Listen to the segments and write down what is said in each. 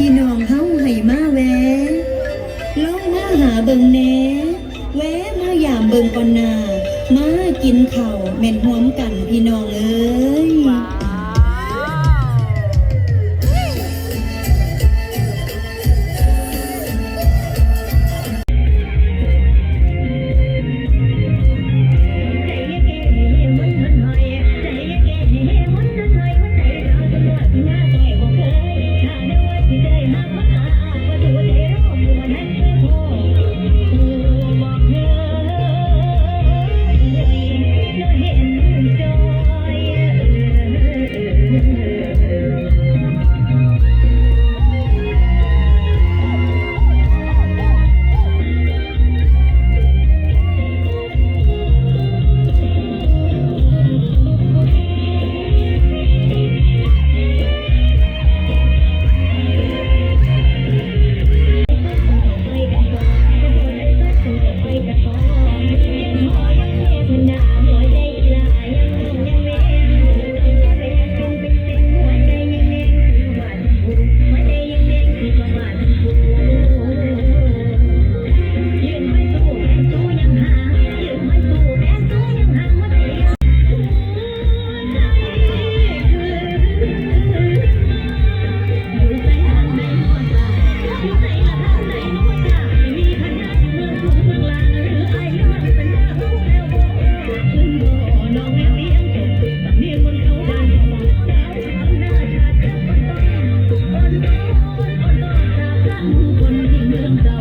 พี่น้องเฮาให้มาแวะลองมาหาเบิงแหน่แวะมายามเบิงก่อนนามากินข้าวแม่นหว นั้นคนที่เมืองเรา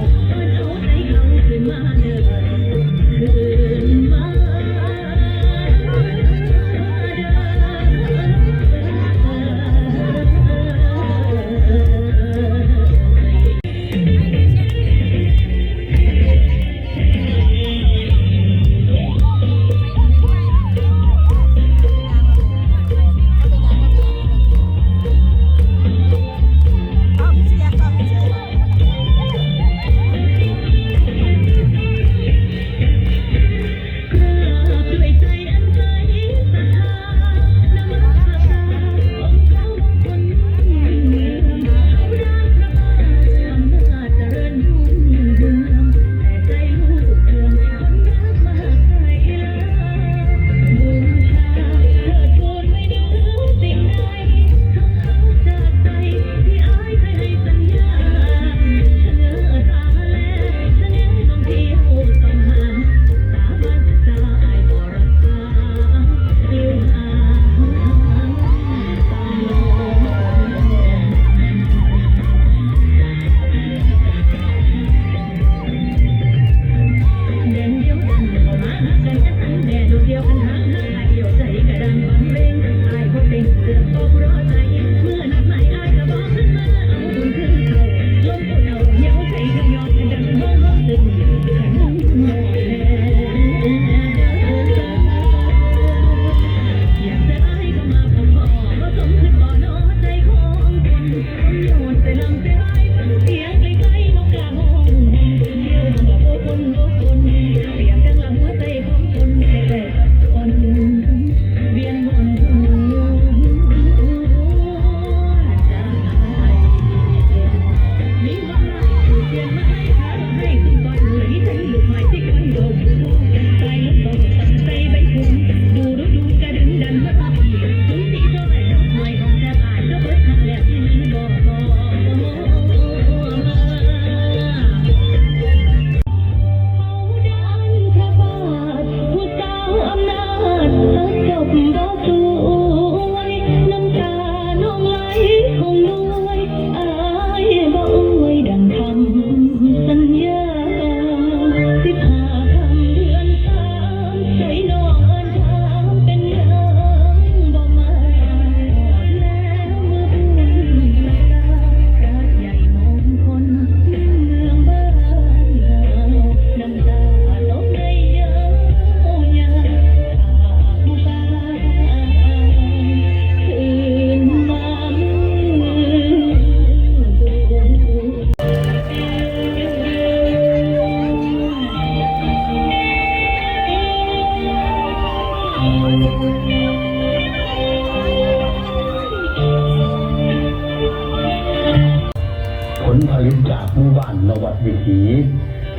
ลผลิตจากหมู่บ้านนวัดวิถี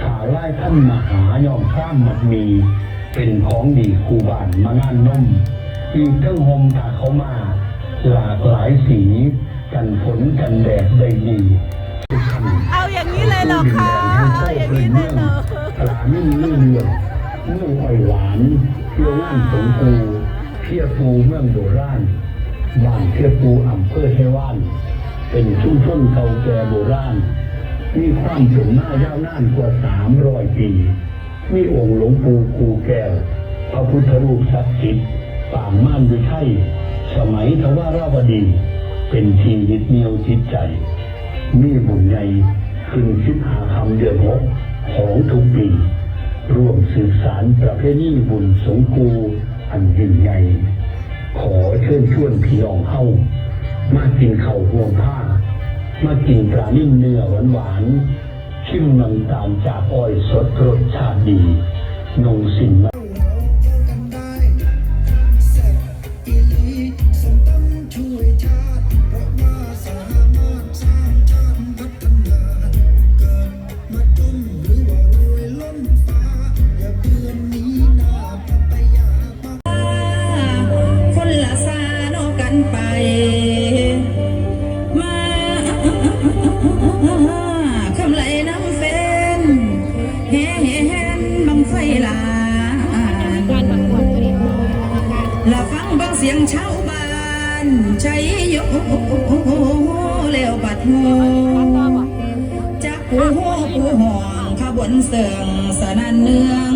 ขาไล่ท่านมหายอมข้ามมัดมี เป็นของดีคู่บ้านมางานนมอีกทั้งหมตาเขามา หลากหลายสี กันฝนกันแดดได้ดีเอาอย่างนี้เลยหรอคะเอาอย่างนี้เลยเหรอหลานนี่เรืองเมื่อร่อยหวานเที่ยวล่านสงกูเที่ยวปูเมืองโดร่านบ้านเที่ยวปูอำเภอเทวัน เป็นชุมชนเก่าแก่โบราณ มีความเป็นมายาวนานกว่าสามร้อยปี มีองค์หลวงปู่กูแก้ว พระพุทธรูปศักดิ์สิทธิ์ปางม่านวิชัยสมัยทวาราวดี เป็นที่ยึดเหนี่ยวจิตใจ มีบุญใหญ่ขึ้นสิบหาคำเดือนหกของทุกปีร่วมสืบสารประเพณีบุญสงคูอันยิ่งใหญ่ขอเชิญชวนพี่น้องเฮา มากินเข่าห่วงผ้า มากินปลานิ่มเนื้อหวานหวานชิมน้ำตาลจากอ้อยสดรสชาติดีนงสินมากัน ละฟังบางเสียงชาวบ้านใจโยแล้วบัดหูจักหูหผู้ห่องขบวนเสื่องสนันเนือง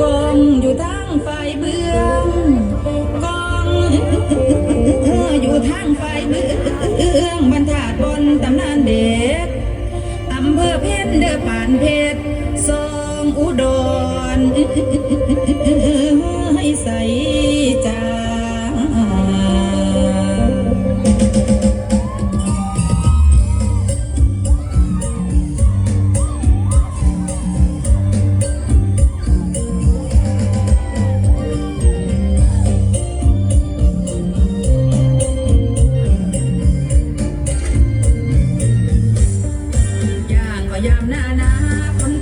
กองอยู่ทางไฟ ให้ใส่ใยามหน้าหนาคน